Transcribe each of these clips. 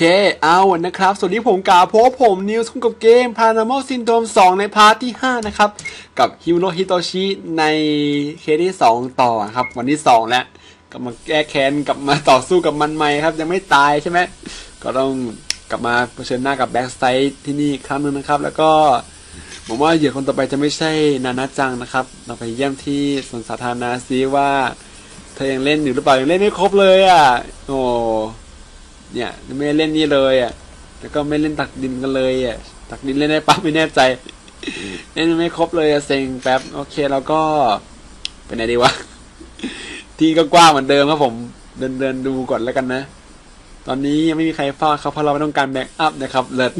เค เอานะครับ สวัสดีผมกาโพบผมนิวส์กับเกม Paranormal Syndrome 2 ในพาร์ทที่ 5 นะครับ กับฮิโรฮิโตชิในเคสที่ 2 ต่อครับ วันที่ 2 แล้วกลับมาแก้แค้นกลับมาต่อสู้กับมันใหม่ครับ ยังไม่ตายใช่ไหม ก็ต้องกลับมาเผชิญหน้ากับแบ็กไซด์ที่นี่ครั้งหนึงนะครับ แล้วก็ผมว่าเหยื่อคนต่อไปจะไม่ใช่นานาจังนะครับ เราไปเยี่ยมที่สวนสาธารณะซิว่าเธอยังเล่นอยู่หรือเปล่ายังเล่นไม่ครบเลยอะโอ้ เนี่ยไม่เล่นนี่เลยอะแล้วก็ไม่เล่นตักดินกันเลยอะตักดินเล่นได้ปั๊บไม่แน่ใจเล่นไม่ครบเลยอะเซ็งแป๊บโอเคแล้วก็ไปไหนดีวะที่ก็กว้างเหมือนเดิมครับผม เดินเดินดูก่อนแล้วกันนะ ตอนนี้ยังไม่มีใครเฝ้าครับเพราะเราไม่ต้องการแบ็กอัพนะครับเลิศ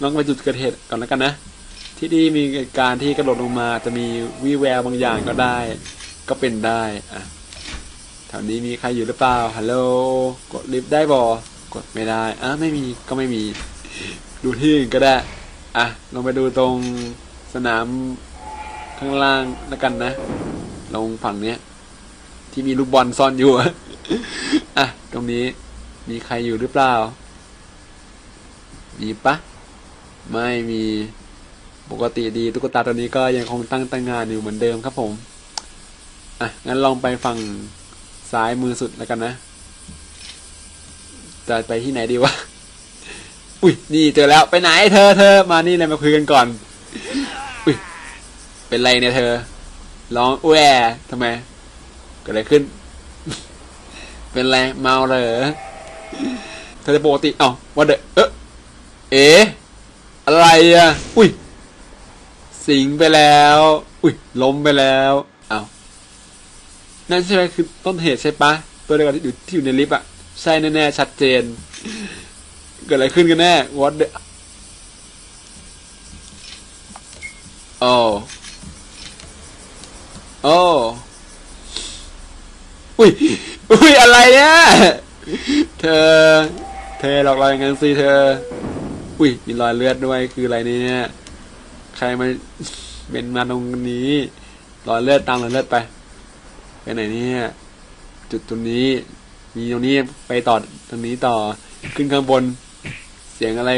ลองไปจุดเกิดเหตุก่อนแล้วกันนะที่นี่มีการที่กระโดดลงมาจะมีวีแววบางอย่างก็ได้ ก็เป็นได้อะ ถวนี้มีใครอยู่หรือเปล่าฮัลโหลกดลิฟต์ได้บอกดไม่ได้อะไม่มีก็ไม่มี ดูที่อื่นก็ได้อะลงไปดูตรงสนามข้างล่างแล้วกันนะ ลงฝั่งเนี้ย ที่มีลูกบอลซ่อนอยู่อะตรงนี้มีใครอยู่หรือเปล่า มีปะไม่มีปกติดีตุ๊กตาตัวนี้ก็ยังคงตั้งตั้งงานอยู่เหมือนเดิมครับผม อะ งั้นลองไปฝั่ง ซ้ายมือสุดแล้วกันนะ จะไปที่ไหนดีวะ อุ้ยนี่เจอแล้วไปไหนเธอเธอมานี่เลยมาคุยกันก่อน อุ้ยเป็นไรเนี่ยเธอ ร้องแหวทำไมเกิดอะไรขึ้น เป็นไรเมาเหรอเธอจะปกติเอ้าว่าเดอเอะเอ๋อะไรอะ อุ้ย สิงไปแล้ว อุ้ยล้มไปแล้ว นั่นใช่ไหมคือต้นเหตุใช่ปะตัวเดียวกันที่อยู่ที่อยู่ในลิฟต์อะใช่แน่ๆชัดเจน เกิดอะไรขึ้นกันแน่ what the โอ้โอ้อุ้ยอุ้ยอะไรเนี่ยเธอ เธอหลอกเราอย่างนั้นสิเธอ อุ้ยมีรอยเลือดด้วยคืออะไรเนี่ย ใครมาเป็นมาตรงนี้ รอยเลือดตามรอยเลือดไป ไปไหนเนี่ยจุดตรงนี้ มีตรงนี้ไปต่อตรงนี้ต่อขึ้นข้างบน เสียงอะไร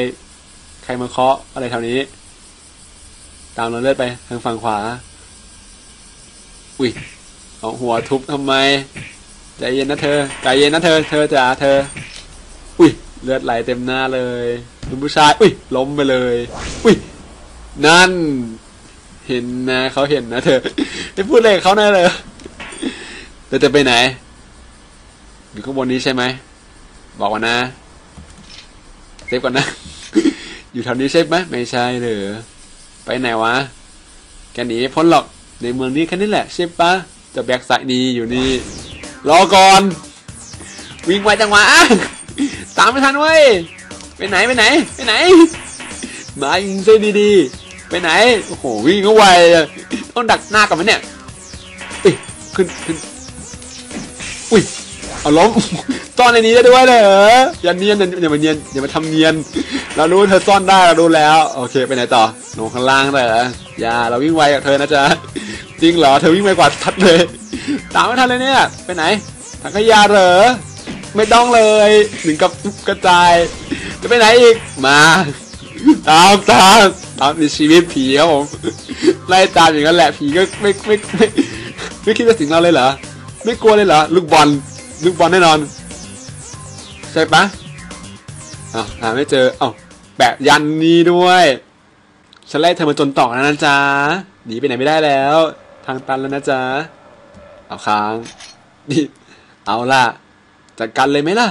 ใครมาเคาะอะไรแถวนี้ ตามเราเลื่อนไปทางฝั่งขวา อุ้ยเอาหัวทุบทำไมใจเย็นนะเธอใจเย็นนะเธอ เธอจ๋าเธอ อุ้ยเลือดไหลเต็มหน้าเลยคุณผู้ชาย อุ้ยล้มไปเลย อุ้ยนั่น เห็นนะเขาเห็นนะเธอไม่พูดเลยเขาแน่เลย เราจะไปไหน อยู่ข้างบนนี้ใช่ไหม บอกว่านะ เซฟก่อนนะ อยู่แถวนี้ใช่ไหมไม่ใช่เหรอไปไหนวะ แกหนีไม่พ้นหรอก ในเมืองนี้แค่นี้แหละใช่ปะจะแบกสายนี้อยู่นี่ รอก่อน วิ่งไวจังวะตามไม่ทันเว้ย ไปไหนไปไหน ไปไหน มายิงเส้นดีๆ ไปไหน โอ้โหวิ่งก็ไวอะต้องดักหน้ากับมันเนี่ยอุ้ยขึ้นขึ้น อุ้ยเอาล้มซ่อนในนี้ได้ด้วยเลยเหรออย่าเนียนอย่ามาเนียนอย่ามาทำเนียนเรารู้เธอซ่อนได้เรารู้แล้ว โอเคไปไหนต่อลงข้างล่างเลยเหรออย่าเราวิ่งไวกับเธอนะจ๊ะจริงเหรอเธอวิ่งไวกว่าทัดเลย ตามไม่ทันเลยเนี่ยไปไหนถังขยะเหรอไม่ต้องเลยถึงกับกระจาย จะไปไหนอีกมาตามตามตามในชีวิตผีครับผมไล่ตามอย่างนั้นแหละผีก็ไม่ไม่ไม่ไม่คิดจะสิงเราเลยเหรอ ไม่กลัวเลยเหรอ ลูกบอล ลูกบอลแน่นอน ใช่ปะอ้าวหาไม่เจอเอ้าแปะยันนี้ด้วยฉันไล่เธอมาจนตอกแล้วนะจ๊ะ หนีไปไหนไม่ได้แล้ว ทางตันแล้วนะจ๊ะ เอาค้างนี่เอาล่ะ จัดการเลยไหมล่ะ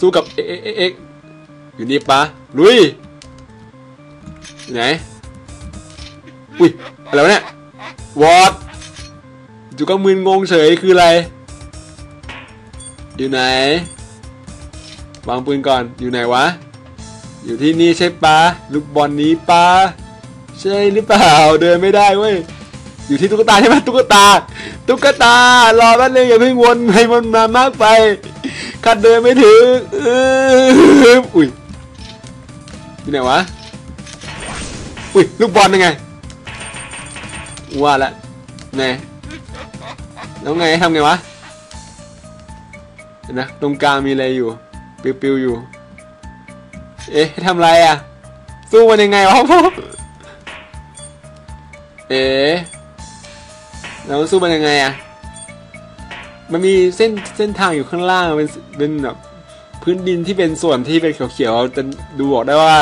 สู้กับเอ็กเอ็กเอ็กอยู่นี่ปะลุยไหน อุ้ยอะไรวะเนี่ยวอด จูก็มึนงงเฉยคืออะไร อยู่ไหน วางปืนก่อนอยู่ไหนวะ อยู่ที่นี่ใช่ปะลูกบอลนี้ปะใช่หรือเปล่าเดินไม่ได้เว้ยอยู่ที่ตุ๊กตาใช่ไหมตุ๊กตา ตุ๊กตารอแป๊บนึงอย่าเพิ่งวนให้มันมามากไปขัดเดินไม่ถึงอุ้ยอยู่ไหนวะอุ้ยลูกบอลยังไงว่าละไง แล้วไงทำไงวะนะตรงกลางมีอะไรอยู่ ปิวๆอยู่ เอ๊ะทำไรอะ สู้มันยังไงวะพ่อเอ๊ะแล้วสู้มันยังไงอะ มันมีเส้นเส้นทางอยู่ข้างล่างเป็นเป็นแบบพื้นดินที่เป็นส่วนที่เป็นเขียวๆจะดูออกได้ว่า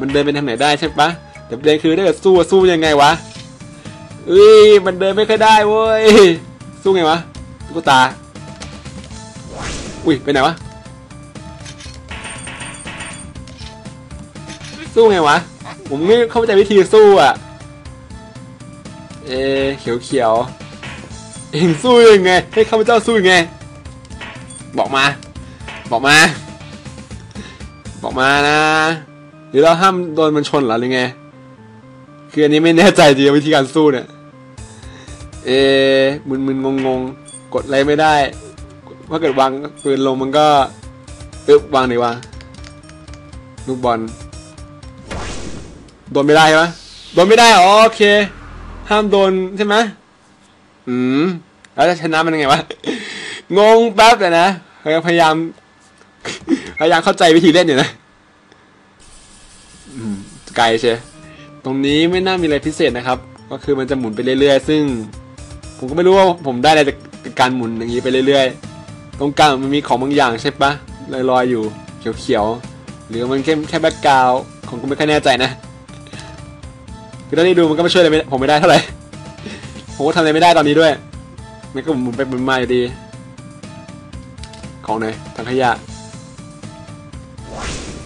มันเดินไปทางไหนได้ใช่ปะแต่ประเด็นคือถ้าเกิดสู้สู้ยังไงวะเอ้ยมันเดินไม่ค่อยได้เว้ย สู้ไงวะตุ๊กตา อุ้ยไปไหนวะ สู้ไงวะ ผมไม่เข้าใจวิธีสู้อะ เอเขียวเขียวเองสู้ยังไง ให้ข้าพเจ้าสู้ยังไง บอกมา บอกมา บอกมานะ หรือเราห้ามโดนมันชนหรอหรือไง คืออันนี้ไม่แน่ใจจริงวิธีการสู้เนี่ย เอมึนมึนงงงๆกดอะไรไม่ได้ถ้าเกิดวางปืนลงมันก็อึบวางไหนวางลูกบอลโดนไม่ได้ใช่ไหมโดนไม่ได้อโอเค ห้ามโดนใช่ไหมอืมแล้วจะชนะมันยังไงวะงงแป๊บเลยนะพยายาม พยายามเข้าใจวิธีเล่นอยู่นะไกลใช่ตรงนี้ไม่น่ามีอะไรพิเศษนะครับ ก็คือมันจะหมุนไปเรื่อยๆ ซึ่ง ผมก็ไม่รู้ว่าผมได้อะไรจากการหมุนอย่างนี้ไปเรื่อยๆ ตรงกลางมันมีของบางอย่างใช่ปะลอยๆอยู่เขียวๆ หรือมันแค่แค่แบ็กกราวด์ผมก็ไม่ค่อยแน่ใจนะคือตอนนี้ดูมันก็ไม่ช่วยอะไรผมไม่ได้เท่าไหร่ผมก็ทำอะไรไม่ได้ตอนนี้ด้วย มันก็หมุนไปหมุนมาอยู่ดี ของไหนทางขยะ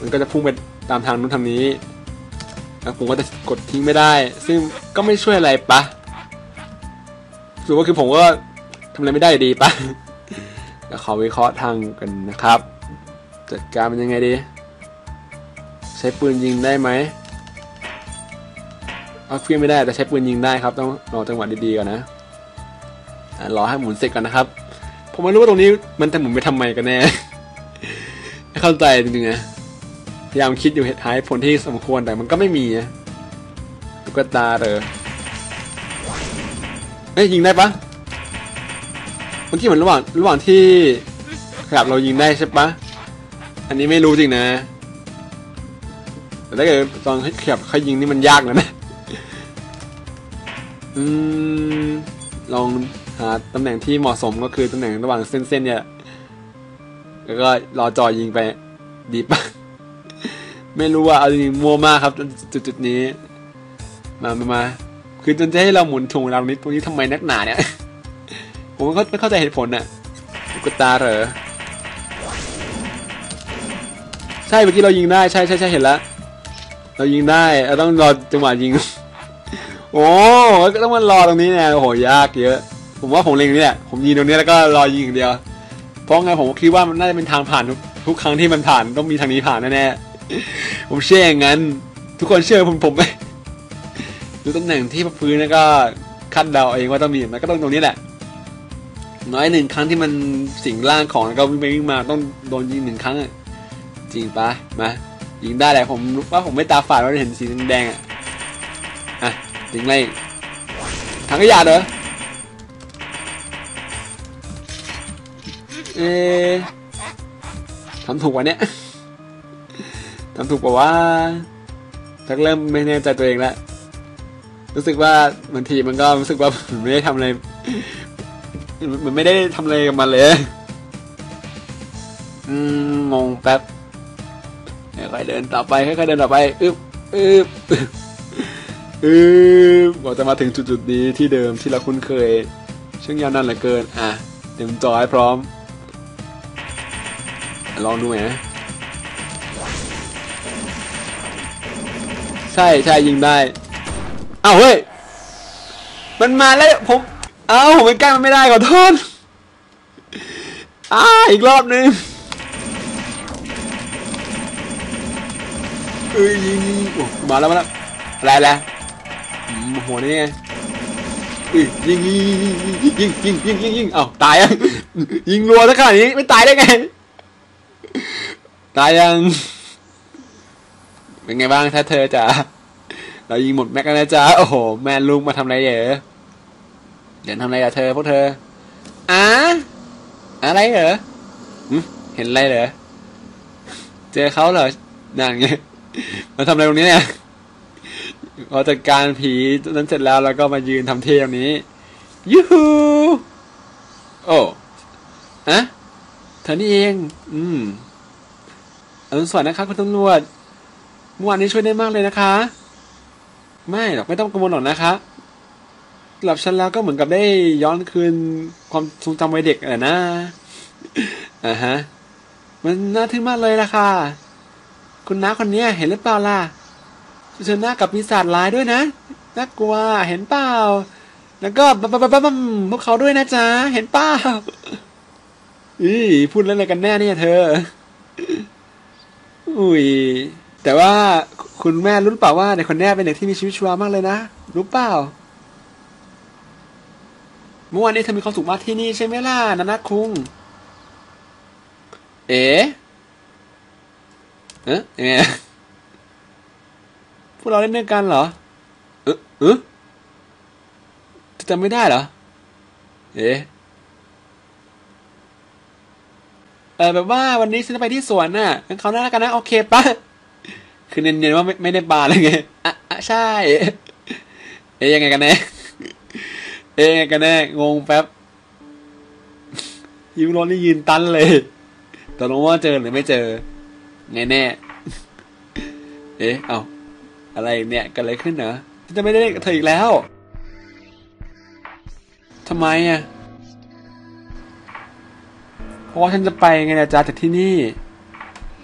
มันก็จะพุ่งไปตามทางนู้นทางนี้แล้วผมก็จะกดทิ้งไม่ได้ ซึ่งก็ไม่ช่วยอะไรปะ สุดก็คือผมก็ทำอะไรไม่ได้ดีปะแล้วขอวิเคราะห์ทางกันนะครับ จัดการมันยังไงดี ใช้ปืนยิงได้ไหมเอาเฟี้ยงไม่ได้แต่ใช้ปืนยิงได้ครับ ต้องรอจังหวะดีๆก่อนนะรอให้หมุนเสร็จก่อนนะครับผมไม่รู้ว่าตรงนี้มันจะหมุนไปทำไมกันแน่ไม่เข้าใจจริงๆนะพยายามคิดอยู่เหตุหาเหตุผลที่สมควรแต่มันก็ไม่มีนะตุ๊กตาเลย เอ้ยยิงได้ปะเมื่อกี้เหมือนระหว่างระหว่างที่ขยับเรายิงได้ใช่ปะอันนี้ไม่รู้จริงนะ แต่ถ้าเกิดตอนขยับเขายิงนี่มันยากนะนะอืมลองหาตำแหน่งที่เหมาะสมก็คือตำแหน่งระหว่างเส้นๆเนี่ย แล้วก็รอจอยิงไปดีปะไม่รู้ว่าเอาจริงมัวมากครับจุดจุดๆนี้ มามามา คือจนจะให้เราหมุนถุงเรานิดตรงนี้ทำไมนักหนาเนี่ย ผมก็ไม่เข้าใจเหตุผลน่ะตุ๊กตาเหรอ ใช่เมื่อกี้เรายิงได้ใช่ใช่ใช่เห็นแล้วเรายิงได้เราต้องรอจังหวะยิง โอ้ก็ต้องมารอตรงนี้เนี่ยโอ้โหยากเยอะ ผมว่าผมเล็งนี่แหละผมยิงตรงนี้แล้วก็รอยิงอย่างเดียว เพราะไงผมคิดว่ามันน่าจะเป็นทางผ่านทุกทุกครั้งที่มันผ่านต้องมีทางนี้ผ่านแน่ๆผมเชื่ออย่างนั้น ทุกคนเชื่อผมผมไหม ดูตำแหน่งที่พื้นแล้วก็คาดเดาเองว่าต้องมีมันก็ต้องตรงนี้แหละ น้อยหนึ่งครั้งที่มันสิงร่างของแล้วก็วิ่งไปวิ่งมาต้องโดนยิงหนึ่งครั้งอะจริงปะมายิงได้แหละผมว่าผมไม่ตาฝาดว่าเห็นสีแดงอะอะยิงไล่ถังขยะเหรอเอทำถูกวะเนี่ยทำถูกปะว่าชักเริ่มไม่แน่ใจตัวเองแล้ว รู้สึกว่าบางทีมันก็รู้สึกว่ามันไม่ได้ทำอะไรมันไม่ได้ทำอะไรกับมันเลย อืมงงแป๊บค่อยเดินต่อไปค่อยๆเดินต่อไปอึ๊บอึ๊บอึ๊บกว่าจะมาถึงจุดๆนี้ที่เดิมที่เราคุ้นเคย ช่างยาวนานเหลือเกิน อะเตรียมจอให้พร้อม ลองดูไหมใช่ใช่ยิงได้ เอาเว้ย มันมาแล้วผม เอ้าผมไปใกล้มันไม่ได้ขอโทษอ้าอีกรอบนึงเอ้ยยิงมาแล้วมาแล้วอะไรอะหัวนี่ไงยิงยิงยิงยิงยิงยิงยิงเอ้าตายยังยิงรัวซะขนาดนี้ไม่ตายได้ไง ตายยัง เป็นไงบ้างถ้าเธอจะ เรายิงหมดแม็กแล้วนะจ๊ะโอ้โห แมนลุงมาทำอะไรเหรอเดี๋ยวทำอะไรกับเธอพวกเธออะอะไรเหรอเห็นอะไรเหรอเจอเขาเหรอนั่นไงมาทำอะไรตรงนี้เนี่ยพอจัดการผีนั้นเสร็จแล้วแล้วก็มายืนทำเท่ตรงนี้ยูฮูโอ้อะเธอนี่เอง อืมอรุณสวัสดิ์นะคะคุณตำรวจเมื่อวานนี้ช่วยได้มากเลยนะคะ ไม่หรอกไม่ต้องกังวลหรอกนะคะหลับฉันแล้วก็เหมือนกับได้ย้อนคืนความทรงจำวัยเด็กแหละนะอ่าฮะ มันน่าทึ่งมากเลยล่ะค่ะคุณน้าคนเนี้ยเห็นหรือเปล่าล่ะเจอหน้ากับปีศาจร้ายด้วยนะน่ากลัวเห็นเปล่า แล้วก็บับบับบับบับพวกเขาด้วยนะจ๊ะเห็นเปล่าอีพูดเล่นอะไรกันแน่เนี่ยเธอ อุ้ย แต่ว่าคุณแม่รู้เปล่าว่าเด็กคนเนี้ยเป็นเด็กที่มีชีวิตชีวามากเลยนะ รู้เปล่า เมื่อวานนี้เธอมีความสุขมากที่นี่ใช่ไหมล่ะนานาคุง เอ๋เอ๊ะยังไงพวกเราเล่นด้วยกันเหรอ เออเออจำไม่ได้เหรอ เอ๋เออแบบว่าวันนี้ฉันจะไปที่สวนน่ะงั้นเขาหน้าแล้วกันนะ โอเคปะ คือเนียนๆว่าไม่ไม่ได้ปลาเลยไงอะอะใช่ เอ๊ยยังไงกันแน่ เอ๊ยยังไงกันแน่ งงแป๊บ ยิมร้อนนี่ยืนตันเลยตกลงว่าเจอหรือไม่เจอ ไงแน่ เอ๊ะ เอาอะไรเนี่ยเกันอะไรขึ้นเหรอฉันจะไม่ได้เล่นกับเธออีกแล้วทำไมอะ เพราะว่าฉันจะไปไงนะจ๊ะจากที่นี่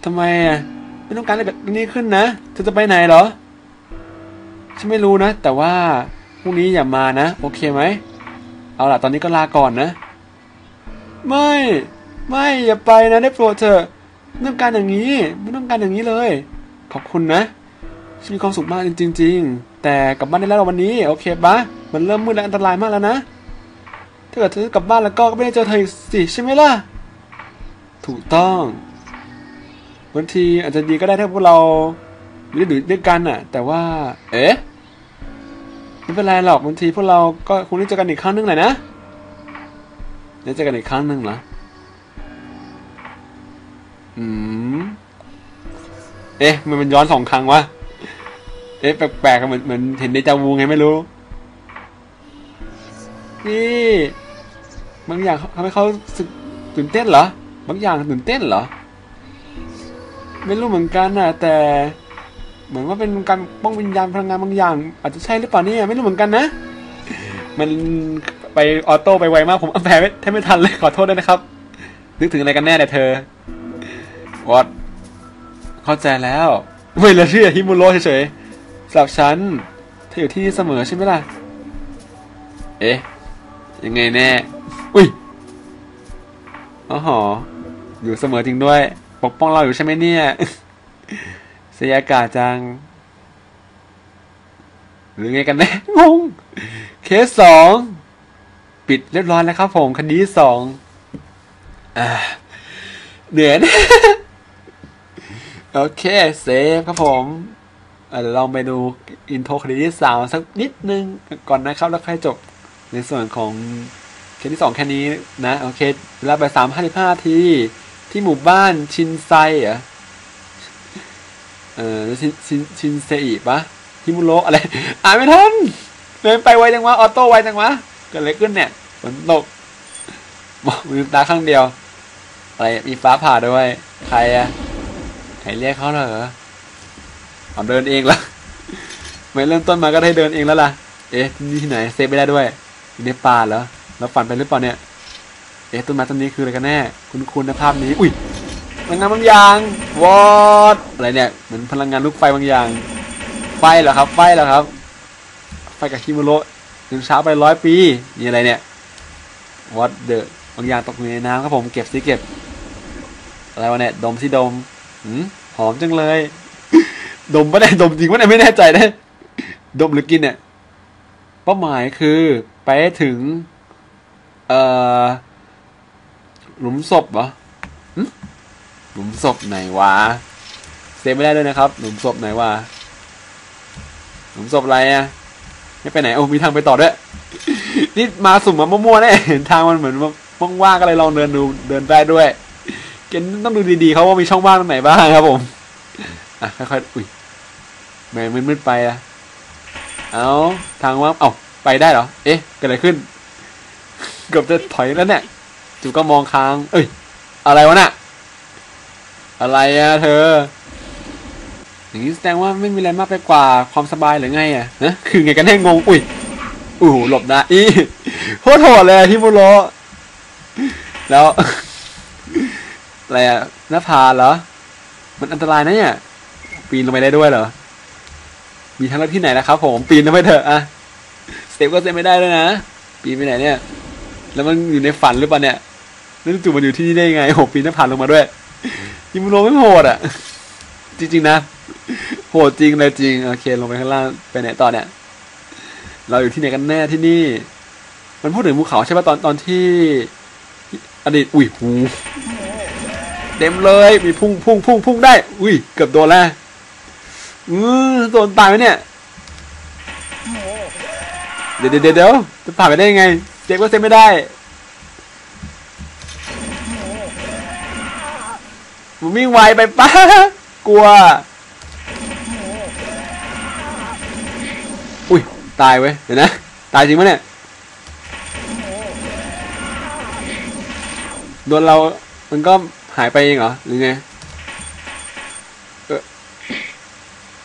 ทำไมอะ ไม่ต้องการอะไรแบบนี้ขึ้นนะเธอจะไปไหนเหรอ ฉันไม่รู้นะ แต่ว่าพรุ่งนี้อย่ามานะ โอเคไหม เอาล่ะ ตอนนี้ก็ลาก่อนนะ ไม่ ไม่อย่าไปนะได้โปรดเถอะไม่ต้องการอย่างนี้ ไม่ต้องการอย่างนี้เลย ขอบคุณนะฉันมีความสุขมากจริง ๆ แต่กลับบ้านได้แล้ววันนี้ โอเคปะมันเริ่มมืดและอันตรายมากแล้วนะ ถ้าเกิดเธอกลับบ้านแล้วก็ไม่ได้เจอเธออีกสิใช่ไหมล่ะ ถูกต้อง บางทีอาจจะดีก็ได้ถ้าพวกเราอยู่ด้วยกันน่ะ แต่ว่า เอ๊ะไม่เป็นไรหรอกบางทีพวกเราก็คงได้เจอกันอีกครั้งหนึงแหละนะได้เจอกันอีกครั้งหนึ่งเหรออืมเอ๊ะ มันมันย้อนสองครั้งวะเอ๊ะแปลกๆอะเหมือนเหมือนเห็นเดจาวูไงไม่รู้นี่บางอย่างทำให้เขาสึกตื่นเต้นเหรอบางอย่างตื่นเต้นเหรอ ไม่รู้เหมือนกันนะแต่ เหมือนว่าเป็นการป้องวิญญาณพลังงานบางอย่าง อาจจะใช่หรือเปล่าเนี่ยไม่รู้เหมือนกันนะ มันไปออโต้ไปไวมากผมเอาแปลแทบไม่ทันเลยขอโทษด้วยนะครับ นึกถึงอะไรกันแน่เนี่ยเธอวอดเข้าใจแล้วไม่เหลือเชื่อฮิมุโรเฉยๆสำหรับฉันเธออยู่ที่นี่เสมอใช่ไหมล่ะ เอ๊ะ ยังไงแน่ อุ้ยอ๋อหออยู่เสมอจริงด้วย ปกป้องเราอยู่ใช่ไหมเนี่ยเสียอากาศจัง หรือไงกันแน่งง เคสสอง ปิดเรียบร้อยแล้วครับผมคดีสองอ่าเหนื่อยนะโอเคเซฟครับผมเดี๋ยวลองไปดูอินโทรคดีที่สามสักนิดนึงก่อนนะครับ แล้วค่อยจบในส่วนของเคสที่สองแค่นี้นะ โอเคเวลาไปสามห้าสิบห้าที ที่หมู่บ้านชินไซเหรอะเออชินชินชินเซอิปะฮิมุโรอะไร อ่านไม่ทันเดินไปไวจังวะออโต้ไวจังวะเกิดอะไรขึ้นเนี่ยฝนตกบอกมือตาข้างเดียว อะไรมีฟ้าผ่าด้วย ใครอะใครเรียกเขาเหรอเอาเดินเองละไม่เริ่มต้นมาก็ได้เดินเองแล้วล่ะ เอ๊ะนี่ที่ไหนเซฟไม่ได้ด้วยอยู่ในป่าเหรอเราฝันไปหรือเปล่าเนี่ย เอ๊ะต้นไม้ต้นนี้คืออะไรกันแน่ คุณคุณภาพนี้ อุ้ยพลังงานบางอย่างวอดอะไรเนี่ยเหมือนพลังงานลูกไฟบางอย่าง ไฟเหรอครับ ไฟเหรอครับ ไฟกับคิมุโรถึงเช้าไปร้อยปีนี่อะไรเนี่ย what the บางอย่างตกอยู่ในน้ำครับผมเก็บสิเก็บ อะไรวะเนี่ยดมสิดมหืมหอมจังเลย ดมปะเนี่ยดมจริงปะเนี่ยไม่แน่ใจนะดมหรือกินเนี่ยเป้าหมายคือไปถึง เอ่อ หลุมศพเหรอหึหลุมศพไหนวะเซฟไม่ได้ด้วยนะครับ หลุมศพไหนวะหลุมศพอะไรอะไม่ไปไหนโอ้มีทางไปต่อด้วย นี่มาสุ่มมามั่วๆแน่เห็นทางมันเหมือนว่างๆก็เลยลองเดินดูเดินได้ด้วยเกณฑ์ต้องดูดีๆเขาว่ามีช่องว่างตรงไหนบ้างครับผมอะค่อยๆอุ้ยแม่มืดๆไปอะเอาทางว่างเอ้าไปได้เหรอ เอ๊ะเกิดอะไรขึ้น เกือบจะถอยแล้วเนี่ย จูก็มองค้าง เอ้ย อะไรวะน่ะ อะไรอะเธอ อย่างนี้แสดงว่าไม่มีอะไรมากไปกว่าความสบายหรือไงอะนะคือไงกันแน่งง อุ้ยอู้หูหลบนะอีโคตรโหดเลยที่มุโรแล้วอะไรอะหน้าผาเหรอ มันอันตรายนะเนี่ย ปีนลงไปได้ด้วยเหรอ มีทางลัดที่ไหนนะครับผม ปีนลงไปเถอะอะสเต็ปก็เซ็นไม่ได้ด้วยนะ ปีนไปไหนเนี่ย แล้วมันอยู่ในฝันหรือเปล่าเนี่ย แล้วจู่ๆมันอยู่ที่นี่ได้ยังไงโหปีนหน้าผาลงมาด้วยยิมุโรไม่โหดอะ จริงๆนะ โหดจริงเลยจริง โอเค ลงไปข้างล่างไปไหนต่อเนี่ย เราอยู่ที่ไหนกันแน่ที่นี่ มันพูดถึงภูเขาใช่ป่ะตอนตอนที่ อดีต อุ้ยหูเต็มเลย มีพุ่งพุ่งพุ่งพุ่งได้ อุ้ย เกือบโดนแล้วอือโดนตายไหมเนี่ย เดี๋ยวเดี๋ยวเดี๋ยวจะผ่านไปได้ยังไง เจ๊ก็เซ็นไม่ได้ มันวิ่งไวไปป้ากลัว อุ้ย ตายเว้ย เดี๋ยวนะ ตายจริงปะเนี่ย โดนเรา มันก็หายไปเองเหรอ หรือไง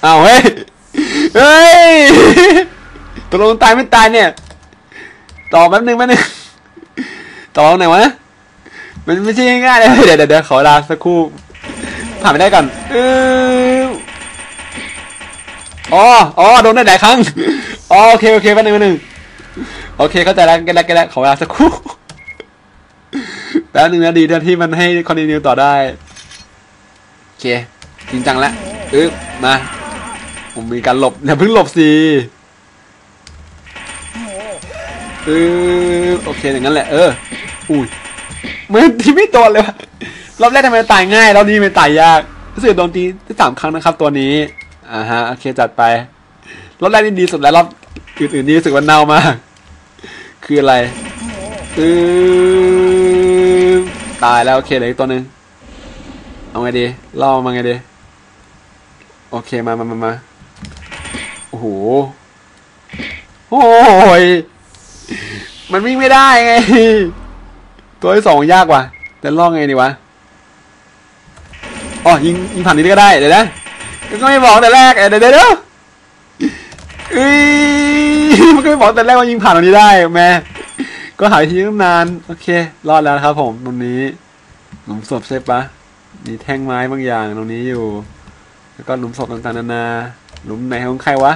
เอ้าวเฮ้ย เฮ้ยตกลงตายไม่ตายเนี่ย ต่อแป๊บนึงแป๊บนึงต่อตรงไหนวะ มันไม่ใช่ง่ายเลย เดี๋ยวเดี๋ยวขอลาสักครู่ ผ่านไม่ได้ก่อนอ๋ออ๋อโดนได้หลายครั้งอ๋อโอเคโอเคแป๊บนึงแป๊บนึงโอเคเข้าใจแล้วกันแล้วกันแล้วขอเวลาสักครู่แป๊บนึงนะดีที่มันให้คอนติเนียต่อได้โอเคจริงจังแล้วอึ๊บมาผมมีการหลบอย่าเพิ่งหลบสิเออโอเคอย่างนั้นแหละเอออุ้ยมือนที่ไม่โดนเลยวะ รอบแรกทำไมตายง่ายรอบนี้ไม่ตายยากรู้สึกโดนตีที่สามครั้งนะครับ ตัวนี้อ่าฮะโอเคจัดไปรอบแรกนี่ดีสุดแล้วรอบอื่นๆนี่รู้สึกว่าเน่ามาก คืออะไรเออตายแล้วโอเคเหลยอีกตัวหนึ่งเอาไงดีล่อมาไงดีโอเคมามามามาโอ้โหโอ้ยมันวิ่งไม่ได้ไง ตัวที่สองยากว่ะ แต่ล่องไงดีวะ อ๋อยิงยิงผ่านนี้ก็ได้เดี๋ยวนะก็ไม่บอกแต่แรกเดี๋ยวเดี๋ยวเดี๋ยวเอ้ยมันก็ไม่บอกแต่แรกว่ายิงผ่านตรงนี้ได้แม่ก็หายทีตั้งนานโอเค รอดแล้วครับ ผมตรงนี้หลุมศพใช่ปะมีแท่งไม้บางอย่างตรงนี้อยู่ แล้วก็หลุมศพต่างๆนานาหลุมไหนของใครวะ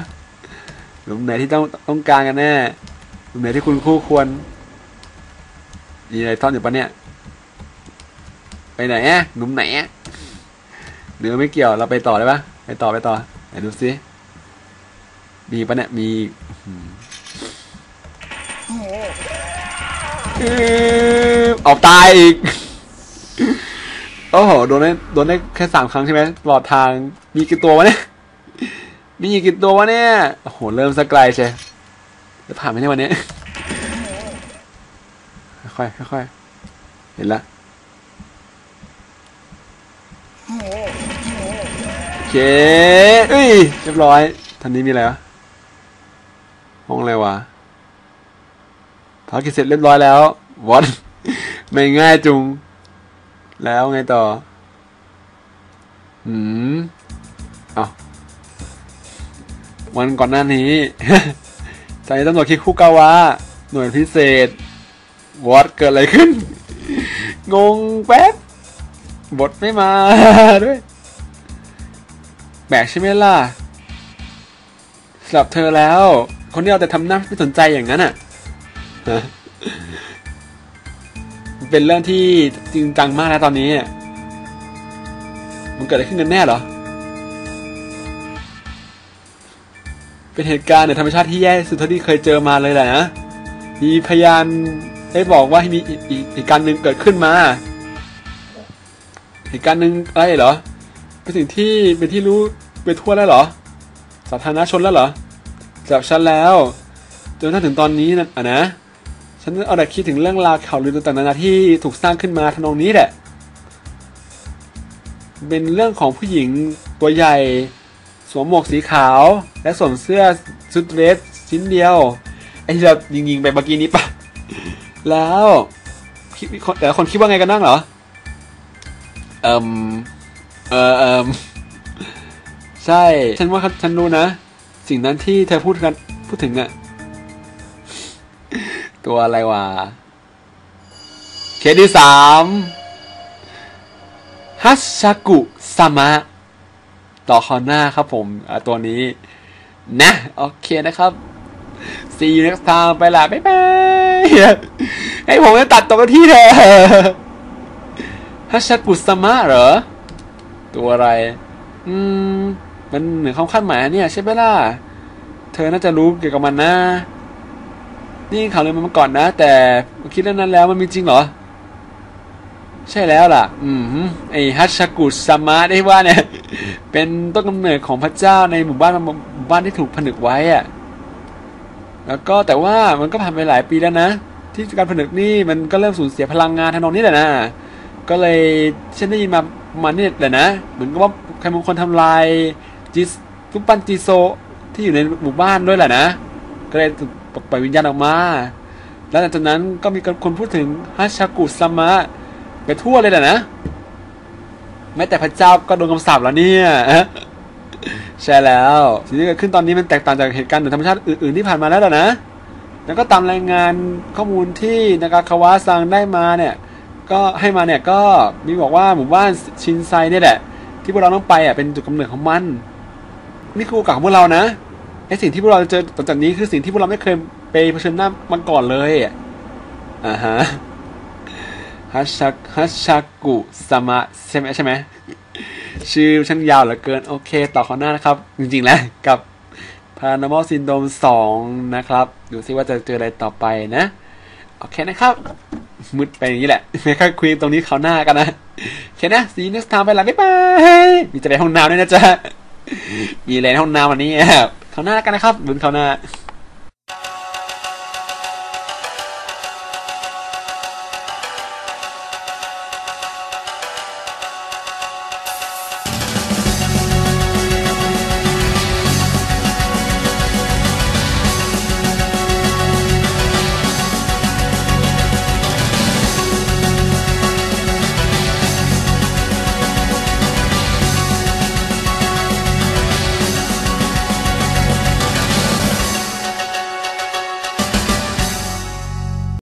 หลุมไหนที่ต้องต้องการกันแน่หลุมไหนที่คุณคู่ควรมีอะไรซ่อนอยู่ปะเนี่ยไปไหนอะหลุมไหนอะ เนื้อไม่เกี่ยวเราไปต่อได้ปะไปต่อไปต่อไหนดูซิมีปะเนี่ยมีออกตายอีกโอ้โหโดนได้โดนได้แค่สามครั้งใช่ไหมตลอดทางมีกี่ตัววะเนี่ยมีกี่ตัววะเนี่ยโอ้โหเริ่มสกไกลใช่จะผ่านไหมเนี่ยวันนี้ค่อยค่อยเห็นละ เคเอ้ยเรียบร้อยทันนี้มีอะไรวะห้องอะไรวะภารกิจเสร็จเรียบร้อยแล้ววอดไม่ง่ายจุง แล้วไงต่อหืมเอาวันก่อนหน้านี้สถานีตำรวจคิคุกาวะหน่วยพิเศษวอดเกิดอะไรขึ้น งงแป๊บบทไม่มาด้วย แบกใช่ไหมล่ะสำหรับเธอแล้ว คนที่เอาแต่ทำหน้าไม่สนใจอย่างนั้นอะฮะเป็นเรื่องที่จริงจังมากนะตอนนี้ มันเกิดอะไรขึ้นกันแน่เหรอ เป็นเหตุการณ์ในธรรมชาติที่แย่สุดเท่าที่เคยเจอมาเลยแหละนะ มีพยานได้บอกว่ามีอีกอีกเหตุการณ์หนึ่งเกิดขึ้นมา เหตุการณ์หนึ่งอะไรเหรอ เป็นสิ่งที่เป็นที่รู้ ไปทั่วแล้วเหรอ สาธารณชนแล้วเหรอสำหรับฉันแล้วจนถ้าถึงตอนนี้นะอะนะ ฉันเอาแต่คิดถึงเรื่องราวข่าวลือต่างๆนานาที่ถูกสร้างขึ้นมาทำนองนี้แหละ เป็นเรื่องของผู้หญิงตัวใหญ่ สวมหมวกสีขาว และสวมเสื้อชุดเรสชิ้นเดียว ไอ้ที่เรายิงๆไปเมื่อกี้นี้ปะแล้วคิดคนแต่คนคิดว่าไงกันบ้างเหรอ เอ่มเออเอ่ม ใช่ ฉันว่าฉันรู้นะ สิ่งนั้นที่เธอพูดกันพูดถึงอะตัวอะไรวะ เคสที่สามฮัชชากุซามะ ต่อคอนหน้าครับผมตัวนี้ นะ โอเคนะครับ see you next time ไปละบ๊ายบายให้ผมจะตัดตรงที่เธอฮัชชากุซามะเหรอ ตัวอะไร อืม มันเหนือความคาดหมายเนี่ยใช่ไหมล่ะ เธอน่าจะรู้เกี่ยวกับมันนะ นี่ข่าวลือมันมาก่อนนะ แต่คิดเรื่องนั้นแล้วมันมีจริงเหรอ ใช่แล้วล่ะ อืมไอฮัชชากุสามะได้ว่าเนี่ย เป็นต้นกำเนิดของพระเจ้าในหมู่บ้านหมู่บ้านที่ถูกผนึกไว้อะแล้วก็แต่ว่ามันก็ผ่านไปหลายปีแล้วนะ ที่การผนึกนี่มันก็เริ่มสูญเสียพลังงานทางนองนี้แหละนะ ก็เลยฉันได้ยินมามาณนี้แหละนะ เหมือนกับว่าใครบางคนทำลาย จิสรูปปั้นจิโซที่อยู่ในหมู่บ้านด้วยแหละนะ ก็เลยถูกปล่อยวิญญาณออกมา แล้วหลังจากนั้นก็มีคนพูดถึงฮัชากุสามะไปทั่วเลยแหละนะ แม้แต่พระเจ้าก็โดนคำสาปแล้วเนี่ยใช่แล้วสิ่งที่เกิดขึ้นตอนนี้มันแตกต่างจากเหตุการณ์หนือธรรมชาติอื่นๆที่ผ่านมาแล้วล่ะนะ แล้วก็ตามรายงานข้อมูลที่นากาคาวะซังได้มาเนี่ย ก็ให้มาเนี่ยก็มีบอกว่าหมู่บ้านชินไซเนี่ยแหละ ที่พวกเราต้องไปอะเป็นจุดกำเนิดของมัน นี่คือโอกาสของพวกเรานะไอสิ่งที่พวกเราจะเจอต่อจากนี้คือสิ่งที่พวกเราไม่เคยไปเผชิญหน้ามาก่อนเลยอะอ่าฮะฮัชชักฮัชชักกุสมะใช่ไหมใช่ไหมชื่อช่างยาวเหลือเกิน โอเค ต่อข้อหน้านะครับ จริงๆแล้วกับ Paranormal Syndrome 2 นะครับ ดูซิว่าจะเจออะไรต่อไปนะ โอเคนะครับมุดไปอย่างนี้แหละไม่ค่อยคุยตรงนี้เขาวหน้ากันนะ โอเคนะสีนักทามไปละบ๊ายบาย มีจะไปห้องน้ำด้วยนะจ๊ะ มีอะไรในห้องน้ำวันนี้ครับเขาวหน้ากันนะครับบุญเขาวหน้า